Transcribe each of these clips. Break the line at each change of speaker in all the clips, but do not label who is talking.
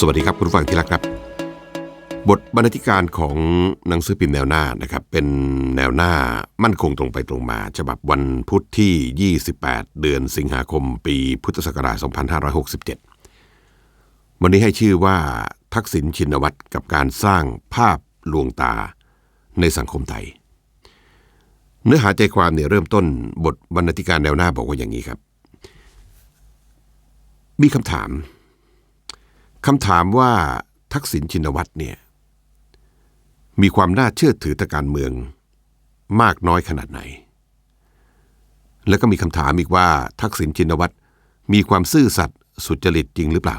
สวัสดีครับคุณฟังที่รักครับ บทบรรณาธิการของหนังสือพิมพ์แนวหน้านะครับ เป็นแนวหน้ามั่นคงตรงไปตรงมา ฉบับวันพุธที่ 28 เดือนสิงหาคม ปีพุทธศักราช 2567 วันนี้ให้ชื่อว่าทักษิณชินวัตรกับการสร้างภาพลวงตาในสังคมไทย เนื้อหาใจความเนี่ยเริ่มต้นบทบรรณาธิการแนวหน้าบอกว่าอย่างนี้ครับ มีคำถาม คำถามว่าทักษิณชินวัตรเนี่ย มีความน่าเชื่อถือทางการเมือง มากน้อยขนาดไหน แล้วก็มีคำถามอีกว่าทักษิณชินวัตรมีความซื่อสัตย์สุจริตจริงหรือเปล่า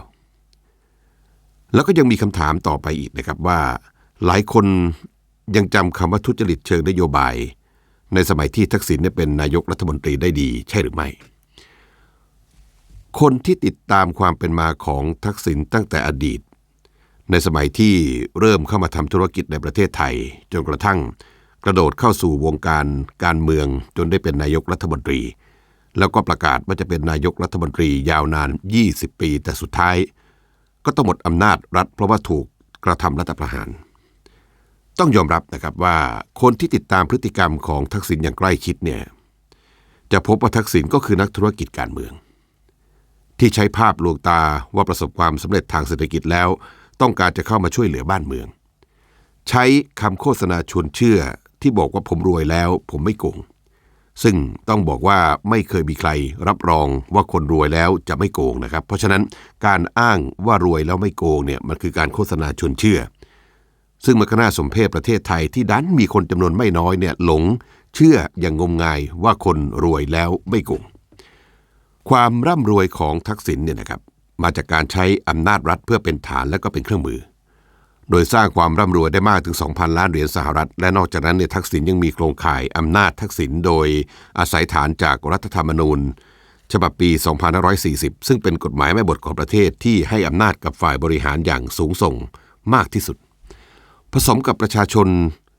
แล้วก็ยังมีคำถามต่อไปอีกนะครับว่า หลายคนยังจำคำว่าทุจริตเชิงนโยบาย ในสมัยที่ทักษิณเนี่ยเป็นนายกรัฐมนตรีได้ดีใช่หรือไม่ คนที่ติดตามความเป็นมาของทักษิณตั้งแต่อดีต ในสมัยที่เริ่มเข้ามาทำธุรกิจในประเทศไทย จนกระทั่งกระโดดเข้าสู่วงการการเมืองจนได้เป็นนายกรัฐมนตรี แล้วก็ประกาศว่าจะเป็นนายกรัฐมนตรียาวนาน 20 ปี แต่สุดท้าย ก็ต้องหมดอำนาจรัฐเพราะว่าถูกกระทำรัฐประหาร ต้องยอมรับนะครับว่าคนที่ติดตามพฤติกรรมของทักษิณอย่างใกล้ชิดเนี่ยจะพบว่าทักษิณก็คือนักธุรกิจการเมือง ที่ใช้ภาพลวงตาว่าประสบความสำเร็จทางเศรษฐกิจแล้ว ต้องการจะเข้ามาช่วยเหลือบ้านเมือง ใช้คำโฆษณาชวนเชื่อที่บอกว่าผมรวยแล้ว ผมไม่โกง ซึ่งต้องบอกว่าไม่เคยมีใครรับรองว่าคนรวยแล้วจะไม่โกงนะครับ เพราะฉะนั้นการอ้างว่ารวยแล้วไม่โกงเนี่ยมันคือการโฆษณาชวนเชื่อ ซึ่งมันก็น่าสมเพชประเทศไทยที่ดันมีคนจำนวนไม่น้อยเนี่ยหลงเชื่ออย่างงมงายว่าคนรวยแล้วไม่โกง ความร่ำรวยของทักษิณเนี่ยนะครับมาจากการใช้อำนาจรัฐเพื่อเป็นฐานและก็เป็นเครื่องมือ โดยสร้างความร่ำรวยได้มากถึง 2,000 ล้านเหรียญสหรัฐ และนอกจากนั้นเนี่ยทักษิณยังมีโครงข่ายอำนาจทักษิณโดยอาศัยฐานจากรัฐธรรมนูญ ฉบับปี 2540 ซึ่งเป็นกฎหมายแม่บทของประเทศที่ให้อำนาจกับฝ่ายบริหารอย่างสูงส่งมากที่สุด ผสมกับประชาชน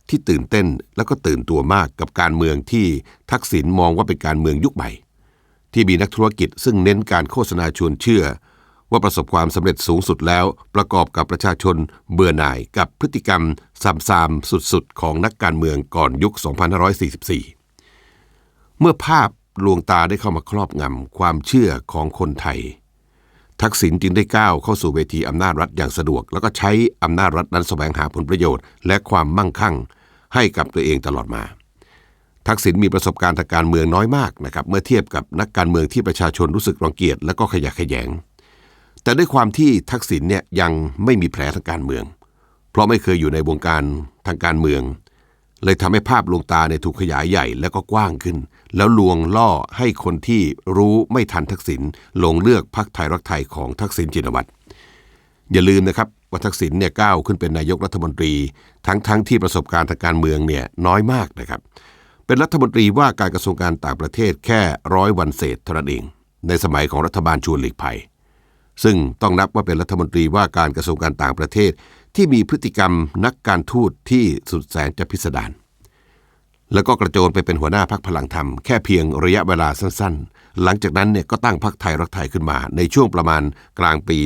ที่ตื่นเต้นแล้วก็ตื่นตัวมากกับการเมืองที่ทักษิณมองว่าเป็นการเมืองยุคใหม่ ที่มีนักธุรกิจซึ่งเน้นการโฆษณาชวนเชื่อ ว่าประสบความสำเร็จสูงสุดแล้ว ประกอบกับประชาชนเบื่อหน่ายกับพฤติกรรมซ้ำซามสุดๆ ของนักการเมืองก่อนยุค 2544 เมื่อภาพลวงตาได้เข้ามาครอบงำความเชื่อของคนไทย ทักษิณจึงได้ก้าวเข้าสู่เวทีอำนาจรัฐอย่างสะดวก แล้วก็ใช้อำนาจรัฐนั้นแสวงหาผลประโยชน์ และความมั่งคั่ง ให้กับตัวเองตลอดมา ทักษิณมีประสบการณ์ทางการเมืองน้อยมากนะครับเมื่อเทียบกับนักการเมืองที่ประชาชนรู้สึกรังเกียจและก็ขยะแขยง แต่ด้วยความที่ทักษิณเนี่ยยังไม่มีแผลทางการเมือง เพราะไม่เคยอยู่ในวงการทางการเมือง เลยทำให้ภาพลวงตาเนี่ยถูกขยายใหญ่แล้วก็กว้างขึ้น แล้วลวงล่อให้คนที่รู้ไม่ทันทักษิณลงเลือกพรรคไทยรักไทยของทักษิณชินวัตรอย่าลืมนะครับว่าทักษิณเนี่ยก้าวขึ้นเป็นนายกรัฐมนตรี ทั้งๆทที่ประสบการณ์ทางการเมืองเนี่ยน้อยมากนะครับ เป็นรัฐมนตรีว่าการกระทรวงการต่างประเทศแค่ร้อยวันเศษเท่านั้นเอง ในสมัยของรัฐบาลชวนหลีกภัย ซึ่งต้องนับว่าเป็นรัฐมนตรีว่าการกระทรวงการต่างประเทศที่มีพฤติกรรมนักการทูตที่สุดแสนจะพิสดารแล้วก็กระโจนไปเป็นหัวหน้าพักพลังธรรมแค่เพียงระยะเวลาสั้นๆ หลังจากนั้นเนี่ยก็ตั้งพักไทยรักไทยขึ้นมาในช่วงประมาณกลางปี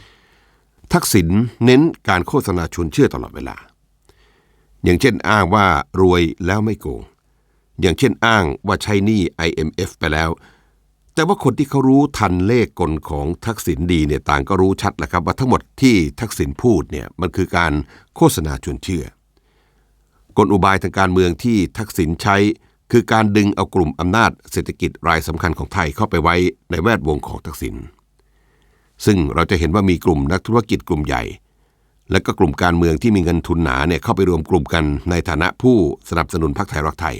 2541 ทักษิณเน้นการโฆษณาชวนเชื่อตลอดเวลา อย่างเช่นอ้างว่ารวยแล้วไม่โกง อย่างเช่นอ้างว่าใช้หนี้ IMF ไปแล้ว แต่ว่าคนที่เขารู้ทันเลขกลของทักษิณดีเนี่ยต่างก็รู้ชัดแหละครับ ว่าทั้งหมดที่ทักษิณพูดเนี่ยมันคือการโฆษณาชวนเชื่อกลอุบายทางการเมืองที่ทักษิณใช้ คือการดึงเอากลุ่มอำนาจเศรษฐกิจรายสำคัญของไทยเข้าไปไว้ในแวดวงของทักษิณซึ่งเราจะเห็นว่ามีกลุ่มนักธุรกิจกลุ่มใหญ่ และก็กลุ่มการเมืองที่มีเงินทุนหนาเนี่ยเข้าไปรวมกลุ่มกันในฐานะผู้สนับสนุนพรรคไทยรักไทย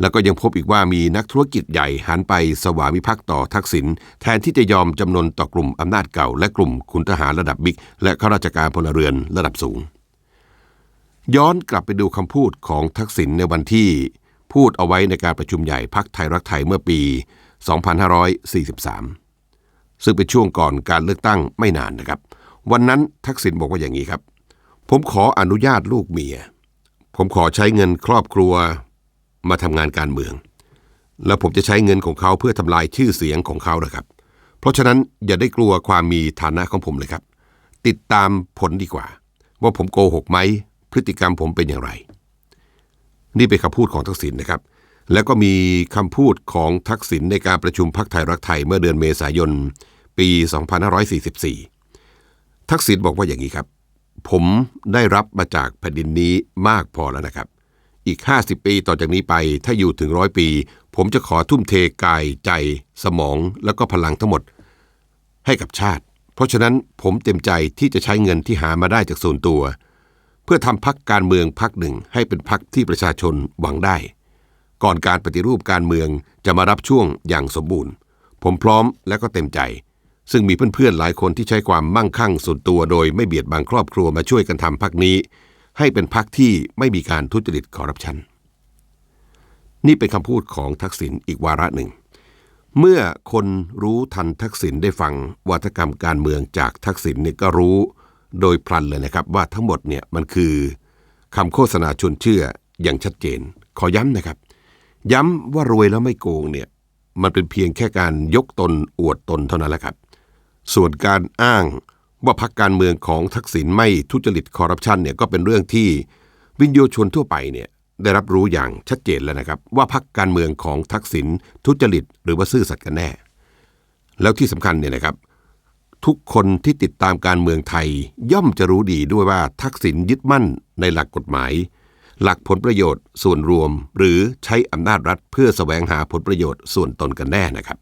แล้วก็ยังพบอีกว่ามีนักธุรกิจใหญ่หันไปสวามิภักดิ์ต่อทักษิณแทนที่จะยอมจำนนต่อกลุ่มอำนาจเก่า และกลุ่มคุณทหารระดับบิ๊กและข้าราชการพลเรือนระดับสูง ย้อนกลับไปดูคำพูดของทักษิณในวันที่ พูดเอาไว้ในการประชุมใหญ่พักไทยรักไทยเมื่อปี 2543 ซึ่งเป็นช่วงก่อนการเลือกตั้งไม่นานนะครับ วันนั้นทักษิณบอกว่าอย่างนี้ครับ ผมขออนุญาตลูกเมีย ผมขอใช้เงินครอบครัวมาทำงานการเมือง แล้วผมจะใช้เงินของเขาเพื่อทำลายชื่อเสียงของเขานะครับ เพราะฉะนั้นอย่าได้กลัวความมีฐานะของผมเลยครับ ติดตามผลดีกว่า ว่าผมโกหกไหมพฤติกรรมผมเป็นอย่างไร นี่เป็นคำพูดของทักษิณนะครับ แล้วก็มีคำพูดของทักษิณในการประชุมพักไทยรักไทยเมื่อเดือนเมษายนปี 2544 ทักษิณบอกว่าอย่างนี้ครับ ผมได้รับมาจากแผ่นดินนี้มากพอแล้วนะครับ อีก 50 ปีต่อจากนี้ไปถ้าอยู่ถึงร้อยปี ผมจะขอทุ่มเทกายใจ สมองแล้วก็พลังทั้งหมด ให้กับชาติ เพราะฉะนั้นผมเต็มใจที่จะใช้เงินที่หามาได้จากส่วนตัว เพื่อทำพักการเมืองพักหนึ่งให้เป็นพักที่ประชาชนหวังได้ ก่อนการปฏิรูปการเมืองจะมารับช่วงอย่างสมบูรณ์ ผมพร้อมและก็เต็มใจ ซึ่งมีเพื่อนๆหลายคนที่ใช้ความมั่งคั่งส่วนตัวโดยไม่เบียดบังครอบครัวมาช่วยกันทำพักนี้ ให้เป็นพักที่ไม่มีการทุจริตคอร์รัปชันนี่เป็นคำพูดของทักษิณอีกวาระหนึ่ง เมื่อคนรู้ทันทักษิณได้ฟังวัฒกรรมการเมืองจากทักษิณเนี่ยก็รู้ โดยพลันเลยนะครับว่าทั้งหมดเนี่ยมันคือคำโฆษณาชวนเชื่ออย่างชัดเจน ขอย้ำนะครับ ย้ำว่ารวยแล้วไม่โกงเนี่ยมันเป็นเพียงแค่การยกตนอวดตนเท่านั้นแหละครับ ส่วนการอ้างว่าพักการเมืองของทักษิณไม่ทุจริตคอร์รัปชันเนี่ยก็เป็นเรื่องที่วินโยชนทั่วไปเนี่ยได้รับรู้อย่างชัดเจนแล้วนะครับ ว่าพักการเมืองของทักษิณทุจริตหรือว่าซื่อสัตย์กันแน่ แล้วที่สำคัญเนี่ยนะครับ ทุกคนที่ติดตามการเมืองไทยย่อมจะรู้ดีด้วยว่าทักษิณยึดมั่นในหลักกฎหมาย หลักผลประโยชน์ส่วนรวม หรือใช้อำนาจรัฐเพื่อแสวงหาผลประโยชน์ส่วนตนกันแน่นะครับ